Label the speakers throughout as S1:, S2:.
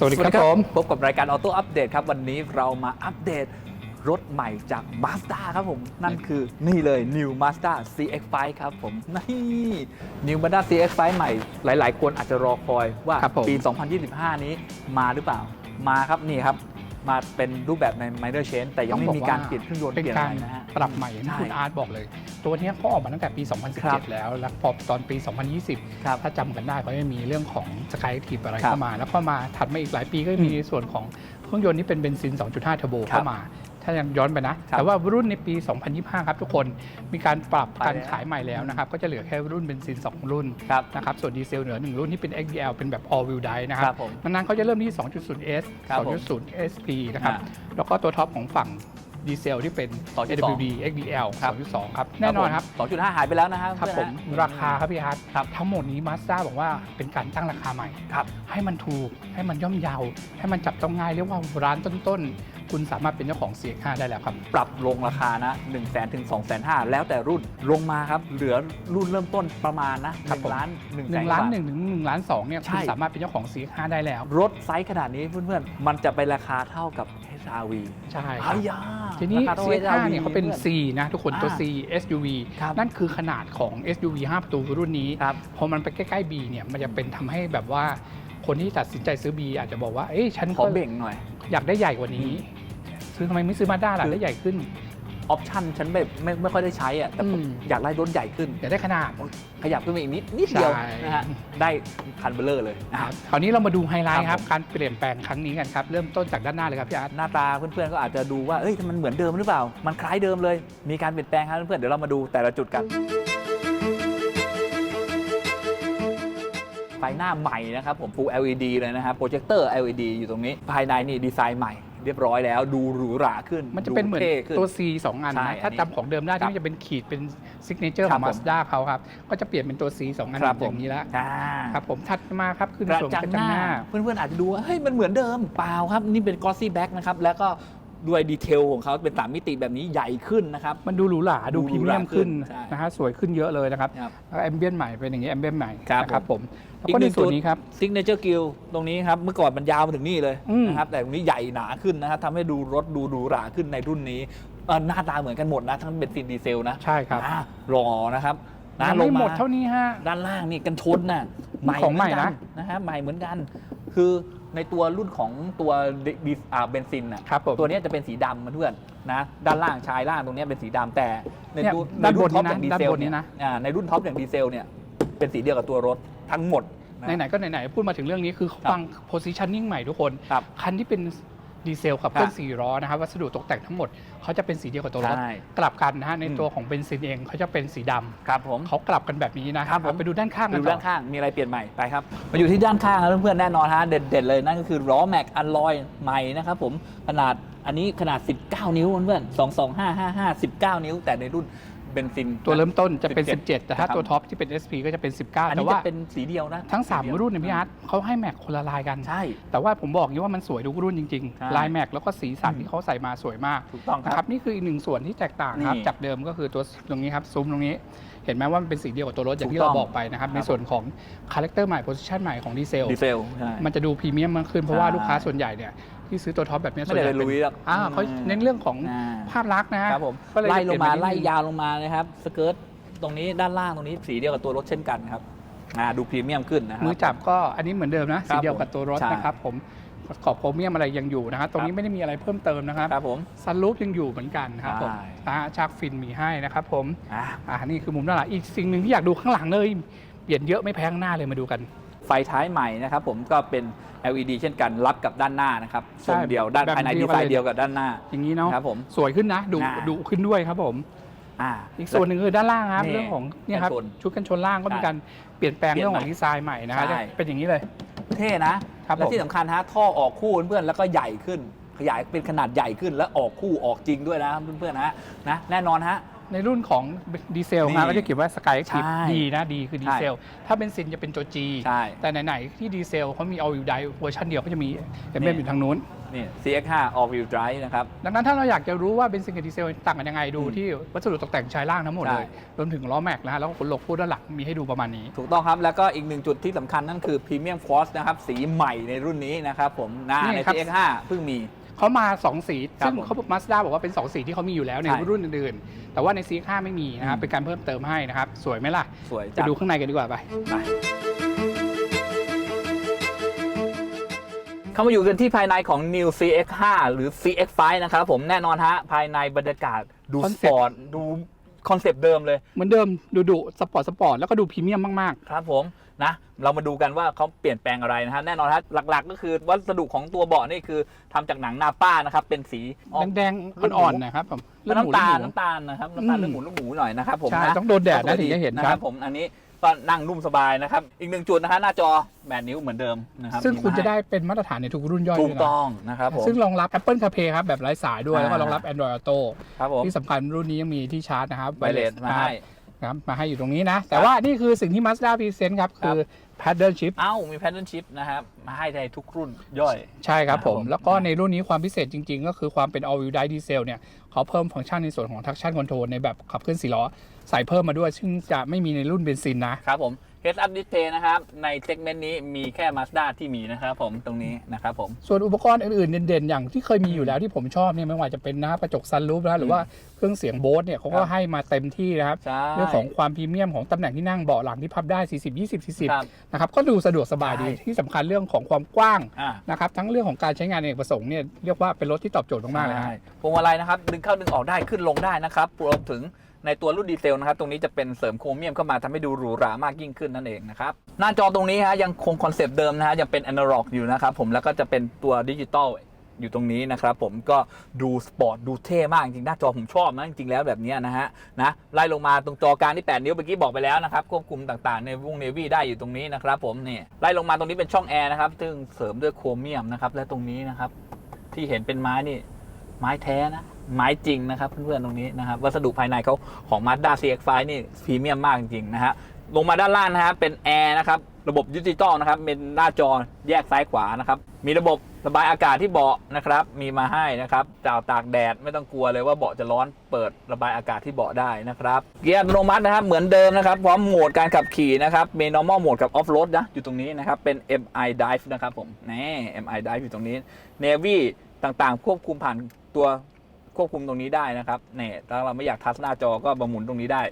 S1: สวัสดีครับผม
S2: พบกับรายการออโต้อัปเดตครับ วันนี้เรามาอัปเดตรถใหม่จาก Mazda ครับผม นั่นคือนี่เลย New Mazda CX-5 ครับผม นี่ New Mazda CX-5 ใหม่ หลาย ๆ คนอาจจะรอคอยว่า
S1: ครับผม
S2: ปี 2025 นี้มาหรือเปล่ามาครับนี่ครับ มาเป็นรูปแบบใน minor change แต่ยังไม่มีการเปลี่ยนเครื่องยนต์
S1: เป็น
S2: เปลี่ยน
S1: กา
S2: อะ
S1: ร
S2: ไรนะฮะ
S1: ปรับใหม่อย่างที่
S2: ใช่
S1: คุณอาร์ตบอกเลย ตัวเนี้ยเขาออกมาตั้งแต่ปี
S2: ครับ
S1: 2017 แล้ว แล้วพอตอนปี 2020
S2: ครับ
S1: ถ้าจำกันได้เขาจะมีเรื่องของสกายทีอะไร
S2: ครับ
S1: เข้ามา แล้วก็มาถัดมาอีกหลายปีก็จะมีในส่วนของเครื่องยนต์ที่เป็นเบนซิน 2.5 เทอร์โบ
S2: ครับ
S1: เข้ามา ถ้ายังย้อนไปนะ
S2: ครับ
S1: แต่ว่ารุ่นในปี 2025 ครับทุกคนมีการปรับ
S2: ไป
S1: การ
S2: แล้ว
S1: ขายใหม่แล้วนะครับ ก็จะเหลือแค่รุ่นเบนซิน 2 รุ่น
S2: ครับ
S1: นะครับ ส่วนดีเซลเหลือหนึ่งรุ่นที่เป็น XDL เป็นแบบ all wheel drive นะค
S2: ครั
S1: รั
S2: บบผม
S1: นั้นๆเขาจะเริ่มที่ 2.0S
S2: ครับผม
S1: 2.0 SP นะครับ
S2: อ่า
S1: แล้วก็ตัวท็อปของฝั่ง ดีเซลที่เป็น
S2: 2.2
S1: AWD XDL
S2: ครับ
S1: 2.2 ครับ แน่นอนครับ
S2: 2.5 หายไปแล้วนะครับ
S1: ครับผม
S2: เพื่อนๆ
S1: ราคาครับพี่อาร์ต
S2: ครับ
S1: ทั้งหมดนี้มาสด้าบอกว่าเป็นการตั้งราคาใหม่
S2: ครับ
S1: ให้มันถูกให้มันย่อมเยาว ให้มันจับต้องง่ายเรียกว่าร้านต้นๆ คุณสามารถเป็นเจ้าของ CX5 ได้แล้วครับ
S2: ปรับลงราคานะ1 0 0 0 0 0ถึง2 5 0 0 0แล้วแต่รุ่นลงมาครับ เหลือรุ่นเริ่มต้นประมาณนะครับ
S1: ผม
S2: 1ล้าน1
S1: 1ล้าน1ถึง1ล้าน2เนี่ย
S2: ใช่
S1: คุณสามารถเป็นเจ้าของ CX5 ได้แล้ว
S2: รถไซส์ขนาดนี้เพื่อนๆมันจะไปราคาเท่ากับ HRV
S1: ใช่ค
S2: อา
S1: รับ
S2: ยา
S1: ทีนี้
S2: ราคาท่า
S1: CX5
S2: HRV
S1: เนี่ยเขาเป็น C นะทุกคนตัว
S2: อ่า
S1: C SUV
S2: ครับ
S1: นั่นคือขนาดของ SUV 5 ประตูรุ่นนี้
S2: ครับ
S1: พอมันไปใกล้ๆ B เนี่ยมันจะเป็นทำให้แบบว่าคนที่ตัดสินใจซื้อ B อาจจะบอกว่า เอ้ยฉัน
S2: ขอ
S1: ก็
S2: เบ่งหน่อย
S1: อยากได้ใหญ่กว่านี้ ซื้อทำไมไม่ซื้อมาด้าล่ะ
S2: คือ
S1: ได้ใหญ่ขึ้น
S2: ออปชั่นฉันแบบไม่ไม่ค่อยได้ใช้อะแต่ผม
S1: อืม
S2: อยากได้รถใหญ่ขึ้น
S1: อยากได้ขนาด
S2: ขยับขึ้นมาอีกนิดนิดเดียว
S1: ใช่
S2: นะฮะได้คันเบลเลอร์เลยนะค
S1: ค
S2: รั
S1: รั
S2: บบ
S1: คราวนี้เรามาดูไฮไลท์
S2: ค
S1: ค
S2: รั
S1: รับบ การเปลี่ยนแปลงครั้งนี้กันครับ เริ่มต้นจากด้านหน้าเลยครับพี่อาร์ต
S2: หน้าตาเพื่อนๆก็อาจจะดูว่าเอ้ยมันเหมือนเดิมหรือเปล่า มันคล้ายเดิมเลย มีการเปลี่ยนแปลงครับเพื่อนๆเดี๋ยวเรามาดูแต่ละจุดกัน ไฟหน้าใหม่นะครับผม Full LED เลยนะครับโปรเจคเตอร์ LED อยู่ตรงนี้ ภายในนี่ดีไซน์ใหม่ เรียบร้อยแล้วดูหรูหราขึ้น
S1: มันจะเป็นเหมือน
S2: ดูท่ขึ้น
S1: ตัว C 2 อัน
S2: ใช่
S1: นะถ้า
S2: อันนี้
S1: จำของเดิมได้
S2: ครับ
S1: ที่มันจะเป็นขีดเป็นซิกเนเจอร์
S2: ค
S1: ข
S2: รั
S1: อบง
S2: ผม
S1: Mazda เขาครับ ก็จะเปลี่ยนเป็นตัว C 2 อัน
S2: ครับ
S1: อ
S2: ผม
S1: ย่างนี้แล้ว
S2: อ่า
S1: ครับผมถัดมาครับคือใน
S2: กระ
S1: ส่วนข
S2: จั
S1: อง
S2: ง
S1: กระ
S2: ห
S1: จัง
S2: น้า
S1: หน้า
S2: เพื่อนๆอาจจะดูว่าเฮ้ยมันเหมือนเดิมเปล่าครับ นี่เป็นกอซี่แบ็กนะครับ แล้วก็ ด้วยดีเทลของเขาเป็นสามมิติแบบนี้ใหญ่ขึ้นนะครับ
S1: มันดูหรูหราดู
S2: ดู
S1: พรี
S2: หรู
S1: เมี
S2: ห
S1: ย
S2: ราม
S1: ขึ้น
S2: ขึ้นใช่
S1: นะฮะสวยขึ้นเยอะเลยนะครับ
S2: ครับ
S1: แล้วแอมเบียนใหม่เป็นอย่างนี้แอมเบียนใหม่
S2: ครับ
S1: นะครับผมแล้ว
S2: อีก
S1: ก็
S2: ห
S1: ใน
S2: นึ่ง
S1: ส่วน
S2: จุด
S1: นี้ครับ
S2: ซิกเนเจอร์กิลตรงนี้ครับ เมื่อก่อนมันยาวมาถึงนี่เลย
S1: อืม
S2: นะครับ แต่ตรงนี้ใหญ่หนาขึ้นนะครับทำให้ดูรถดูหรูหราขึ้นในรุ่นนี้เอ่อหน้าตาเหมือนกันหมดนะ ทั้งเบนซินดีเซลนะ
S1: ใช่ครับ
S2: อ่ารอนะครับนะ
S1: ยัง
S2: ล
S1: ไม่
S2: ง
S1: หม
S2: มา
S1: ดเท่านี้ฮะ
S2: ด้านล่างนี่กันชนน่ะ
S1: ของใหม่นะ
S2: เอกันะฮะใหม่เหมือนกัน คือในตัวรุ่นของตัวดิดิอ่าเบนซินน่ะ
S1: ครับผม
S2: ตัวเนี้ยจะเป็นสีดำมาเพื่อนนะด้านล่างชายล่างตรงเนี้ยเป็นสีดำแต่ใน
S1: เนี่ย
S2: รุ่น
S1: ด้านบน
S2: ใรุ่ท็อป
S1: นี้
S2: อย่า
S1: นะ
S2: งดีเซล
S1: ด้านบนนี้
S2: เนี่ย
S1: นะ
S2: อ่าในรุ่นท็อปอย่างดีเซลเนี่ยเป็นสีเดียวกับตัวรถทั้งหมดนะ
S1: ไหนๆก็ไหนๆพูดมาถึงเรื่องนี้คือ
S2: ครับ
S1: ฟัง positioning ใหม่ทุกคน
S2: ครับ
S1: คันที่เป็น ดีเซลขับเคลื่อน
S2: ครับ
S1: สี่ล้อนะครับวัสดุตกแต่งทั้งหมดเขาจะเป็นสีเดียวกับตัวรถ
S2: ใช่
S1: กลับกันนะฮะใน
S2: อืม
S1: ตัวของเบนซินเองเขาจะเป็นสีดำ
S2: ครับผม
S1: เขากลับกันแบบนี้นะครับ
S2: ผม
S1: ไปดูด้านข้าง
S2: ไป
S1: กัน
S2: ดู
S1: ต่
S2: ด้า
S1: อน
S2: ข้างมีอะไรเปลี่ยนใหม่ไปครับมาอยู่ที่ด้านข้างครับเพื่อนๆแน่นอนฮะเด็ดๆเลยนั่นก็คือล้อแม็กอัลลอยใหม่นะครับผมขนาดอันนี้ขนาด 19 นิ้วเพื่อนๆ2 2 5 5 5 19 นิ้ว แต่ในรุ่น เบนซิน
S1: ตัวเริ่มต้นจะเป็น
S2: 17
S1: 17แต่ถ้า
S2: นะครับ
S1: ตัวท็อปที่เป็น SP ก็จะเป็น 19
S2: อัน
S1: แต่
S2: นี้
S1: ว่า
S2: จะเป็นสีเดียวนะ
S1: ทั้ง
S2: สีเดียว
S1: 3 รุ่นเนี่ยพี่อาร์ตเขาให้แม็กคนละลายกัน
S2: ใช่
S1: แต่ว่าผมบอกอย่างนี้ว่ามันสวยทุกรุ่นจริง
S2: ใช่
S1: ๆ ลายแม็กแล้วก็สีสัน
S2: อืม
S1: ที่เขาใส่มาสวยมาก
S2: ถูกต้องค
S1: นะค
S2: รั
S1: รับ บนี่คืออีกหนึ่งส่วนที่แตกต่างครับ
S2: นี่
S1: จากเดิมก็คือตัวตรงนี้ครับซุ้มตรงนี้ เห็นไหมว่ามันเป็นสีเดียวกับตัวรถอย่างที่
S2: ถูกต้
S1: เรา
S2: อง
S1: บอกไปนะครับ
S2: ครับ
S1: ในส่วนของคาแรคเตอร์ใหม่โพสิชันใหม่ของดีเซล
S2: ดีเซลใช่
S1: มันจะดูพรีเมียมมากขึ้นเพราะว่า
S2: ใช่
S1: ลูกค้าส่วนใหญ่เนี่ย ที่ซื้อตัวท็อปแบบนี้
S2: ไม่
S1: ส่วน
S2: ได้
S1: ใหญ่
S2: ไปลุยหรอก
S1: อ่าเขา
S2: อืม
S1: เน้นเรื่องของ
S2: อ่า
S1: ภาพลักษณ์นะฮะ
S2: ครับผม
S1: ก็เลย
S2: ไล่ลงมา
S1: เปยน
S2: ไล่
S1: นิดนึง
S2: ยาวลงมานะครับสเกิร์ตตรงนี้ด้านล่างตรงนี้สีเดียวกับตัวรถเช่นกันครับอ่าดูพรีเมียมขึ้นนะครั
S1: มือจับก็อันนี้เหมือนเดิมนะ
S2: ครั
S1: สี
S2: บ
S1: เดียวกับตัวรถ
S2: ใช่
S1: นะครับผมขอบโครเมียมอะไรยังอยู่นะครับตรงนี้ไม่ได้มีอะไรเพิ่มเติมนะครับ
S2: ครับผม
S1: ซันรูฟยังอยู่เหมือนกันนะครับผม
S2: ใช่
S1: อ่าชากฟินมีให้นะครับผม
S2: อ่า
S1: อ่านี่คือมุมด้านหลังอีกสิ่งหนึ่งที่อยากดูข้างหลังเลยเปลี่ยนเยอะไม่แพ้ข้างหน้าเลยมาดูกัน
S2: ไฟท้ายใหม่นะครับผมก็เป็น LED เช่นกันรับกับด้านหน้านะครับ
S1: ใช่
S2: ทรงเดียวด้าน
S1: แบบ
S2: ภายใน
S1: เดี
S2: ดี
S1: ยว
S2: ไซ
S1: กันเลย
S2: น์เดียวกับด้านหน้า
S1: อย่างนี้เนาะ
S2: ครับผม
S1: สวยขึ้นนะดู
S2: อ่า
S1: ดูขึ้นด้วยครับผม
S2: อ่า
S1: อีกส่วนหนึ่งคือด้านล่างครับ
S2: นี่
S1: เรื่องของเนี่ยครับ
S2: กันชน
S1: ชุดกันชนล่างก็มี
S2: ใช่
S1: การเปลี่ยนแปลง
S2: เปลี่ยน
S1: เรื่องของ
S2: ใหม่
S1: ดีไซน์ใหม่นะครับ
S2: ใช่
S1: เป็นอย่างนี้เลย
S2: เท่นะครับและ
S1: ผม
S2: ที่สำคัญฮะท่อออกคู่เพื่อนๆแล้วก็ใหญ่ขึ้น ขยายเป็นขนาดใหญ่ขึ้นและออกคู่ออกจริงด้วยนะเพื่อนๆนะนะแน่นอนฮะ
S1: ในรุ่นของดีเซล
S2: นี่
S1: นะก็จะเขียนว่าสกาย
S2: ใช่
S1: ดีนะดีคือดีเซล ถ้าเป็นซินจะเป็นตัว G
S2: ใช่
S1: แต่ไหน ๆ ที่ดีเซลเขามี all wheel drive เวอร์ชันเดียวก็จะมีเอ็มเบอยู่ทางนู้น
S2: นี่ CX5 All Wheel Drive นะครับ
S1: ดังนั้นถ้าเราอยากจะรู้ว่าเบนซินกับดีเซลต่างกันยังไงดู
S2: อืม
S1: ที่วัสดุตกแต่งชายล่างทั้งหมด
S2: ใช่
S1: เลยรวมถึงล้อแม็กนะฮะแล้วก็ขนหลบคู่ด้านหลังมีให้ดูประมาณนี้
S2: ถูกต้องครับ แล้วก็อีกหนึ่งจุดที่สำคัญนั่นคือ Premium Cross นะครับ สีใหม่ในรุ่นนี้นะครับผมนะ
S1: นี่
S2: ใน
S1: ครับ
S2: CX5 เพิ่งมี
S1: เขามา 2 สี
S2: ครับ
S1: ซึ่ง
S2: ผม
S1: เขามาสด้าบอกว่าเป็น 2 สีที่เขามีอยู่แล้วใน
S2: ใช่
S1: รุ่นอื่นๆ แต่ว่าใน CX5 ไม่มีนะครับ
S2: อืม
S1: เป็นการเพิ่มเติมให้นะครับ สวยไหมล่ะ
S2: สวย
S1: ไป
S2: จัด
S1: ดูข้างในกันดีกว่าไป
S2: ไปเข้ามาอยู่กันที่ภายในของ New CX5 หรือ CX5 นะครับผมแน่นอนฮะ ภายในบรรยากาศดูส
S1: Concept
S2: ปอร์ตดูคอนเซปต์เดิมเลย
S1: เหมือนเดิมดูดุสปอร์ตสปอร์ตแล้วก็ดูพรีเมียมมาก
S2: ครับผม นะเรามาดูกันว่าเขาเปลี่ยนแปลงอะไรนะฮะแน่นอนฮะหลักๆ ก็คือวัสดุของตัวเบาะนี่คือทำจากหนังนาป้านะครับเป็นสีออก
S1: ๆแดง
S2: เลือดหมู
S1: ๆอ่อนๆนะครับผมเลือดหมู
S2: น้ำตาล
S1: เลือดหมู
S2: น้ำตาลนะครับน้ำตาล
S1: อืม
S2: เลือดหมูลูกหมูหน่อยนะครับผม
S1: ใช่
S2: นะ
S1: ต้องโดนแดดนะ
S2: สวย
S1: ถึงจะเห็น
S2: นะครับ ผมอันนี้ก็นั่งนุ่มสบายนะครับ อีกหนึ่งจุดนะฮะหน้าจอแปดนิ้วเหมือนเดิมนะครับ
S1: ซึ่งคุณ
S2: มีมา
S1: จะได้เป็นมาตรฐานในทุกรุ่นย่อย
S2: ถู
S1: ด้
S2: ก
S1: วยนะ
S2: ต้องนะครับผม
S1: ซึ่งรองรับ Apple CarPlay ครับแบบไร้สายด้วย
S2: อ่า
S1: แล้วก็รองรับ Android Auto
S2: ครับผม
S1: ที่สำคัญรุ่นนี้ยังมีที่ชาร์จนะครับ
S2: ไวเลสมาให้
S1: ครับมาให้อยู่ตรงนี้นะ แต่ว่านี่คือสิ่งที่ Mazda Present ครับ
S2: ครับ
S1: คือ Paddle Shift
S2: เอ้า มีแพทเทิร์นชิปนะครับ มาให้ในทุกรุ่นย่อย
S1: ใช่ครับผม
S2: ครับผม
S1: แล้วก็ในรุ่นนี้ความพิเศษจริง ๆ ก็คือความเป็น all wheel drive diesel เนี่ยเขาเพิ่มฟังก์ชันในส่วนของ traction control ในแบบขับเคลื่อนสี่ล้อ ใส่เพิ่มมาด้วย ซึ่งจะไม่มีในรุ่นเบนซินนะ
S2: ครับผม Heads Up Display นะครับในเซกเมนต์นี้มีแค่ Mazda ที่มีนะครับผมตรงนี้นะครับผม
S1: ส่วนอุปกรณ์อื่นๆ เด่นๆ อย่างที่เคยมีอยู่แล้วที่ผมชอบเนี่ยไม่ว่าจะเป็นนะครับกระจกซันรูฟนะหรือว่าเครื่องเสียงโบสเนี่ยเขาก็
S2: ครับ
S1: ให้มาเต็มที่นะครับ
S2: ใช่
S1: เรื่องของความพรีเมียมของตำแหน่งที่นั่งเบาะหลังที่พับได้ 40 20
S2: ครับ
S1: 40นะครับก็ดูสะดวกสบายดี
S2: ใช่
S1: ที่สำคัญเรื่องของความกว้าง
S2: อ่า
S1: นะครับทั้งเรื่องของการใช้งานเอกประสงค์เนี่ยเรียกว่าเป็นรถที่ตอบโจทย์มากๆเลยฮะ
S2: ใช่พวงมาลัยนะครับ ดึงเข้าดึงออกได้ขึ้นลงได้นะครับรวมถึง ในตัวรุ่นดีเซลนะครับตรงนี้จะเป็นเสริมโครเมียมเข้ามาทำให้ดูหรูหรามากยิ่งขึ้นนั่นเองนะครับหน้าจอตรงนี้ฮะยังคงคอนเซปต์เดิมนะฮะยังเป็นอนาล็อกอยู่นะครับผมแล้วก็จะเป็นตัวดิจิตอลอยู่ตรงนี้นะครับผมก็ดูสปอร์ตดูเท่มากจริงหน้าจอผมชอบนะจริงๆแล้วแบบนี้นะฮะนะไล่ลงมาตรงจอกลางที่ 8 นิ้วเมื่อกี้บอกไปแล้วนะครับควบคุมต่างๆ ในวงเนวี่ได้อยู่ตรงนี้นะครับผมนี่ไล่ลงมาตรงนี้เป็นช่องแอร์นะครับซึ่งเสริมด้วยโครเมียมนะครับและตรงนี้นะครับที่เห็นเป็นไม้นี่ ไม้แท้นะ ไม้จริงนะครับเพื่อนๆตรงนี้นะครับ วัสดุภายในเขาของ Mazda CX-5 นี่พรีเมียมมากจริงๆนะฮะลงมาด้านล่างนะครับเป็นแอร์นะครับระบบดิจิตอลนะครับเป็นหน้าจอแยกซ้ายขวานะครับมีระบบระบายอากาศที่เบาะนะครับมีมาให้นะครับจาวตากแดดไม่ต้องกลัวเลยว่าเบาะจะร้อนเปิดระบายอากาศที่เบาะได้นะครับเกียร์อัตโนมัตินะครับเหมือนเดิมนะครับพร้อมโหมดการขับขี่นะครับมี normal mode กับ off road นะอยู่ตรงนี้นะครับเป็น MI Drive นะครับผมนี่ MI Drive อยู่ตรงนี้ Navy ต่างๆ ควบคุมผ่าน ตัวควบคุมตรงนี้ได้นะครับเนี่ยถ้าเราไม่อยากทัชหน้าจอก็มาหมุนตรงนี้ได้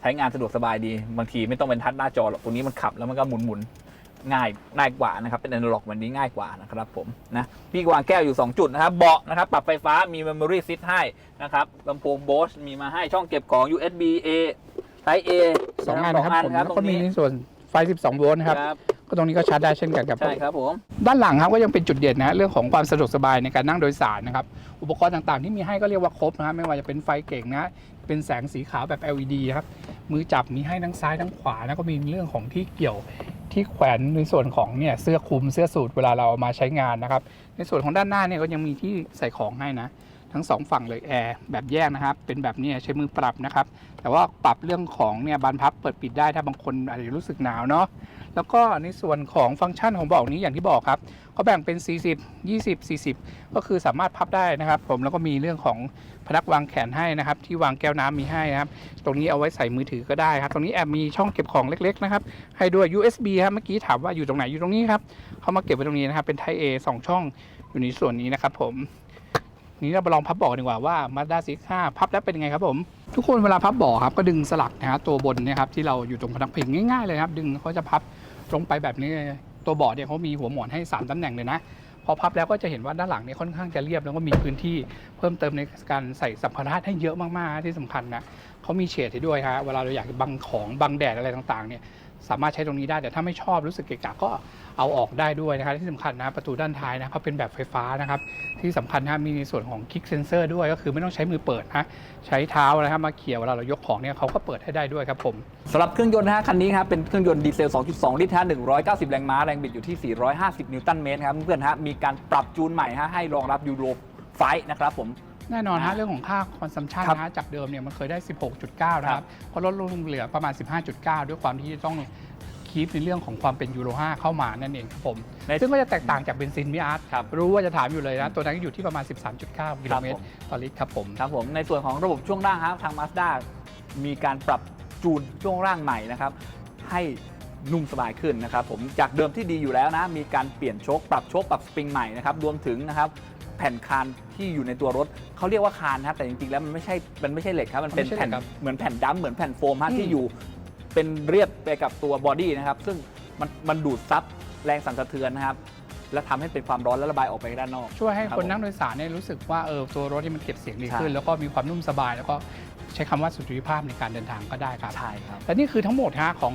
S2: ใช้งานสะดวกสบายดี บางทีไม่ต้องเป็นทัชหน้าจอหรอกตรงนี้มันขับแล้วมันก็หมุนหมุนๆง่ายง่ายกว่านะครับ เป็นอนาล็อกแบบนี้ง่ายกว่านะครับผมนะพี่วางแก้วอยู่ 2 จุดนะครับ เบาะนะครับ ปรับไฟฟ้ามี Memory Seat ให้นะครับลำโพง Bose มีมาให้ช่องเก็บของ USB A Type A
S1: สองอันนะครับผม
S2: ครั
S1: แล้
S2: บ
S1: ว
S2: ตร
S1: ก็
S2: ง
S1: มี
S2: นี้
S1: ในส่วนไฟ 12 โวลต์นะครับ
S2: ครับ
S1: ก็ตรงนี้ก็ชาร์จได้เช่นกันครับ
S2: ใช่ครับผม
S1: ด้านหลังครับก็ยังเป็นจุดเด่นนะฮะเรื่องของความสะดวกสบายในการนั่งโดยสารนะครับ อุปกรณ์ต่างๆ ที่มีให้ก็เรียกว่าครบนะฮะไม่ว่าจะเป็นไฟเก่งนะเป็นแสงสีขาวแบบ LED ครับมือจับมีให้ทั้งซ้ายทั้งขวานะก็มีเรื่องของที่เกี่ยวที่แขวนในส่วนของเนี่ยเสื้อคลุมเสื้อสูทเวลาเราเอามาใช้งานนะครับ ในส่วนของด้านหน้าเนี่ยก็ยังมีที่ใส่ของให้นะ ทั้งสองฝั่งเลยแอร์แบบแยกนะครับ เป็นแบบนี้ใช้มือปรับนะครับ แต่ว่าปรับเรื่องของเนี่ยบานพับเปิดปิดได้ถ้าบางคนอาจจะรู้สึกหนาวเนาะแล้วก็ในส่วนของฟังก์ชันของเบอกนี้อย่างที่บอกครับเขาแบ่งเป็น 40 20 40 ก็คือสามารถพับได้นะครับ ผมแล้วก็มีเรื่องของพนักวางแขนให้นะครับ ที่วางแก้วน้ำมีให้นะครับ ตรงนี้เอาไว้ใส่มือถือก็ได้ครับตรงนี้แอบมีช่องเก็บของเล็ก ๆ นะครับ ให้ด้วย USB ครับเมื่อกี้ถามว่าอยู่ตรงไหนอยู่ตรงนี้ครับเขามาเก็บไว้ตรงนี้นะครับเป็น Type A สองช่องอยู่ในส่วนนี้นะครับผม นี้เราไปลองพับเบอดีกว่าว่า Mazda CX-5 พับแล้วเป็นยังไงครับผม ทุกคนเวลาพับเบาะครับก็ดึงสลักนะฮะตัวบนนี่ยครับที่เราอยู่ตรงพนักพิงง่ายๆเลยครับ ดึงเขาจะพับลงไปแบบนี้ตัวเบาะเนี่ยเขามีหัวหมอนให้ 3ตำแหน่งเลยนะพอพับแล้วก็จะเห็นว่าด้านหลังเนี่ยค่อนข้างจะเรียบแล้วก็มีพื้นที่เพิ่มเติมในการใส่สัมภาระให้เยอะมากๆที่สำคัญนะเขามีเฉดให้ด้วยฮะเวลาเราอยากบังของบังแดดอะไรต่างๆเนี่ย สามารถใช้ตรงนี้ได้ แต่ถ้าไม่ชอบรู้สึกเกะกะก็เอาออกได้ด้วยนะครับที่สำคัญนะประตูด้านท้ายนะเขาเป็นแบบไฟฟ้านะครับที่สำคัญนะมีในส่วนของคลิกเซนเซอร์ด้วยก็คือไม่ต้องใช้มือเปิดนะใช้เท้านะครับมาเขี่ยเวลาเรายกของเนี่ยเขาก็เปิดให้ได้ด้วยครับผม
S2: สำหรับเครื่องยนต์นะฮะคันนี้ครับเป็นเครื่องยนต์ดีเซล 2.2 ลิตรฮะ190 แรงม้าแรงบิดอยู่ที่ 450 นิวตันเมตรครับเพื่อนฮะมีการปรับจูนใหม่ฮะให้รองรับยูโรไฟนะครับผม
S1: แน่นอน
S2: อ่า
S1: ฮะเรื่องของค่าคอนซัมชัน
S2: ครับ
S1: นะฮะจากเดิมเนี่ยมันเคยได้ 16.9 นะครับพอลดลงเหลือประมาณ 15.9 ด้วยความที่ต้องคีปในเรื่องของความเป็นยูโร 5 เข้ามานั่นเองครับผม
S2: ใน
S1: ซึ่งก็จะแตกต่างจากเบนซินมิอาร์ต
S2: ครับ
S1: รู้ว่าจะถามอยู่เลยนะ ตัวนั้นอยู่ที่ประมาณ 13.9 กิโลเมต
S2: ครั
S1: ร
S2: บผม
S1: ต่อลิตรครับผม
S2: ครับผมในส่วนของระบบช่วงล่างครับทาง Mazda มีการปรับจูนช่วงล่างใหม่นะครับให้นุ่มสบายขึ้นนะครับผมจากเดิมที่ดีอยู่แล้วนะ มีการเปลี่ยนโชคปรับโชคปรับสปริงใหม่นะครับรวมถึงนะครับ แผ่นคานที่อยู่ในตัวรถเขาเรียกว่าคานนะครับแต่จริงๆแล้วมันไม่ใช่มันไม่ใช่เหล็กครับมันเป็น
S1: มันไม่ใช่
S2: แผ่น
S1: เหล็กครับ
S2: เหมือนแผ่นดัมเหมือนแผ่นโฟมฮะ
S1: อืม
S2: ที่อยู่เป็นเรียบไปกับตัวบอดี้นะครับซึ่งมันมันดูดซับแรงสั่นสะเทือนนะครับและทำให้เป็นความร้อนและระบายออกไปด้านนอก
S1: ช่วยให้
S2: รับ
S1: คน
S2: ผม
S1: นั่งโดยสารเนี่ยรู้สึกว่าเออตัวรถที่มันเก็บเสียงดี
S2: ใช่
S1: ขึ้น แล้วก็มีความนุ่มสบาย แล้วก็ใช้คำว่าสุจริตภาพในการเดินทางก็ได้ครับ
S2: ใช่ครับ
S1: และนี่คือทั้งหมดฮะของ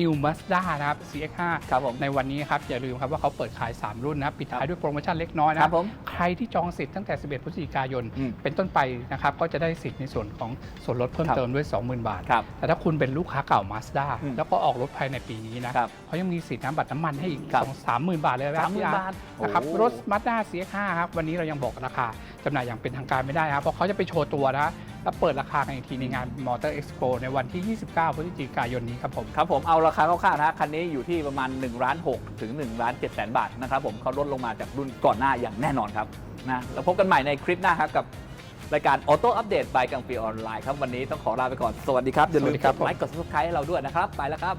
S1: New Mazda นะครับ CX-5
S2: ครับผม
S1: ในวันนี้ครับ อย่าลืมครับว่าเขาเปิดขาย 3 รุ่นนะครับ ปิด
S2: ครั
S1: ท้าย
S2: บ
S1: ด้วยโปรโมชั่นเล็กน้อย
S2: ค
S1: นะ
S2: รับผม
S1: ใครที่จองสิทธิ์ตั้งแต่ 11 พฤศจิกายน
S2: อืม
S1: เป็นต้นไปนะครับ ก็จะได้สิทธิ์ในส่วนของส่วนลดเพิ่ม
S2: ครับ
S1: เติมด้วย 20,000 บาท
S2: ครับ
S1: แต่ถ้าคุณเป็นลูกค้าเก่า Mazda
S2: อืม
S1: แล้วก็ออกรถภายในปีนี้นะครับเขายังมีสิทธิ์น้ำบัตรน้ำมันให้อีก
S2: ครับ
S1: สองสามหมื่นบาทเลยนะค
S2: สา
S1: รั
S2: ม
S1: บ
S2: หมื่
S1: พี่
S2: น
S1: อาร์ต
S2: บาท
S1: นะครับ
S2: โอ้
S1: รถ Mazda CX-5 ครับวันนี้เรายังบอกราคาจำหน่ายอย่างเป็นทางการไม่ได้นะครับเพราะเขาจะไปโชว์ตัวนะ แล้วเปิดราคากันอีกทีในงาน Motor Expo ในวันที่ 29 พฤศจิกายนนี้ครับผม
S2: ครับผมเอาราคาคร่าวๆนะคันนี้อยู่ที่ประมาณ1ล้าน6ถึง1ล้าน7แสนบาทนะครับผมเขาลดลงมาจากรุ่นก่อนหน้าอย่างแน่นอนครับนะแล้วพบกันใหม่ในคลิปหน้าครับกับรายการออโต้อัปเดต by กังฟีออนไลน์ครับวันนี้ต้องขอลาไปก่อน สวัสดีครับ อย่าลื
S1: สวั
S2: ม
S1: สดี
S2: ก
S1: ครับ
S2: ดไลค์กด subscribe ให้เราด้วยนะครับ ไปแล้วครับ